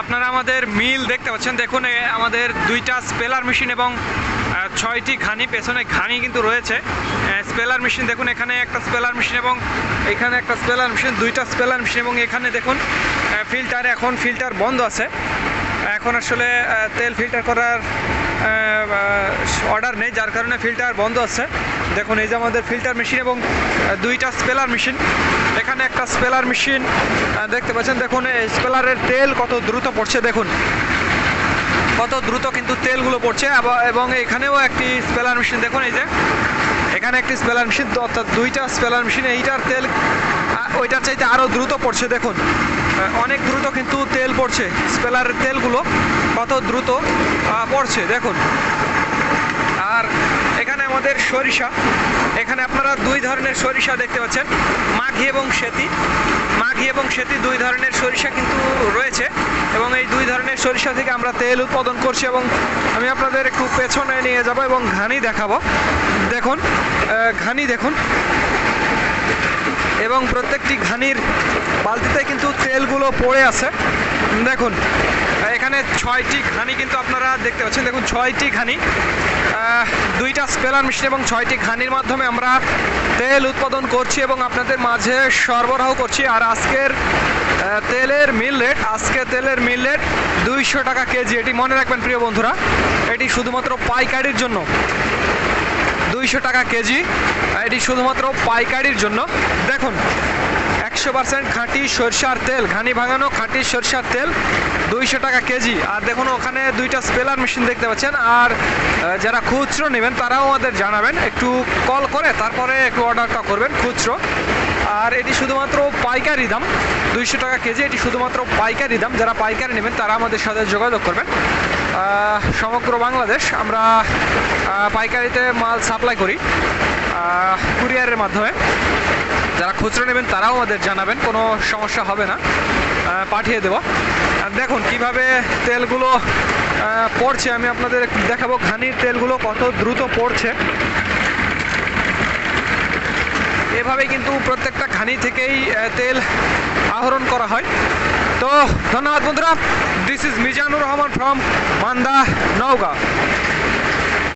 আপনারা আমাদের মিল দেখতে পাচ্ছেন। দেখুন আমাদের দুইটা স্পেলার মেশিন এবং ছয়টি ঘানি, পেছনে ঘানি কিন্তু রয়েছে। স্পেলার মেশিন দেখুন, এখানে একটা স্পেলার মেশিন এবং এখানে একটা স্পেলার মেশিন দুইটা স্পেলার মেশিন এবং এখানে দেখুন ফিল্টার এখন ফিল্টার বন্ধ আছে। এখন আসলে তেল ফিল্টার করার অর্ডার নেই, যার কারণে ফিল্টার বন্ধ আছে। দেখুন, এই যে আমাদের ফিল্টার মেশিন এবং দুইটা স্পেলার মেশিন। এখানে একটা স্পেলার মেশিন দেখতে পাচ্ছেন, দেখুন স্পেলারের তেল কত দ্রুত পড়ছে, দেখুন। কত দ্রুত কিন্তু তেলগুলো পড়ছে এবং এখানেও একটি স্পেলার মেশিন, দেখুন, এই যে। এখানে একটি স্পেলার মেশিন অর্থাৎ দুইটা স্পেলার মেশিন, এইটার তেল ওইটার চাইতে আরও দ্রুত পড়ছে, দেখুন। অনেক দ্রুত কিন্তু তেল পড়ছে, স্পেলারের তেলগুলো কত দ্রুত পড়ছে, দেখুন। আর এখানে আমাদের সরিষা। এখানে আপনারা দুই ধরনের সরিষা দেখতে পাচ্ছেন মাঘি এবং সেতি। মাঘি এবং সেতি দুই ধরনের সরিষা কিন্তু রয়েছে এবং এই দুই ধরনের সরিষা থেকে আমরা তেল উৎপাদন করছি এবং আমি আপনাদের একটু পেছনে নিয়ে যাব এবং ঘানি দেখাবো। দেখুন ঘানি দেখুন। এবং প্রত্যেকটি ঘানির বালতিতে কিন্তু তেলগুলো পড়ে আছে। দেখুন, এখানে ছয়টি ঘানি কিন্তু আপনারা দেখতে পাচ্ছেন। দেখুন, ছয়টি ঘানি। দুইটা স্পেলার মেশিন এবং ছয়টি ঘানির মাধ্যমে আমরা তেল উৎপাদন করছি এবং আপনাদের মাঝে সরবরাহ করছি। আর আজকের তেলের মিল রেট, আজকে তেলের মিল রেট দুইশো টাকা কেজি। এটি মনে রাখবেন, প্রিয় বন্ধুরা, এটি শুধুমাত্র পাইকারির জন্য। দুইশো টাকা কেজি, এটি শুধুমাত্র পাইকারির জন্য। দেখুন একশো পার্সেন্ট খাঁটি সরষার তেল, ঘানি ভাঙানো খাঁটি সরষার তেল, দুইশো টাকা কেজি। আর দেখুন, ওখানে দুইটা স্পেলার মেশিন দেখতে পাচ্ছেন। আর যারা খুচরো নেবেন, তারাও আমাদের জানাবেন। একটু কল করে, তারপরে একটু অর্ডারটা করবেন খুচরো। আর এটি শুধুমাত্র পাইকারি দাম, দুইশো টাকা কেজি। এটি শুধুমাত্র পাইকারি দাম। যারা পাইকারি নেবেন, তারা আমাদের সাথে যোগাযোগ করবেন। সমগ্র বাংলাদেশ, আমরা পাইকারিতে মাল সাপ্লাই করি কুরিয়ারের মাধ্যমে। যারা খুচরো নেবেন তারাও আমাদের জানাবেন, কোনো সমস্যা হবে না। পাঠিয়ে দেব। আর দেখুন কীভাবে তেলগুলো পড়ছে। আমি আপনাদের দেখাবো ঘানির তেলগুলো কত দ্রুত পড়ছে। এভাবে কিন্তু প্রত্যেকটা ঘানি থেকেই তেল আহরণ করা হয়। তো ধন্যবাদ বন্ধুরা। This is Mizanur Rahman from Manda, Naogaon.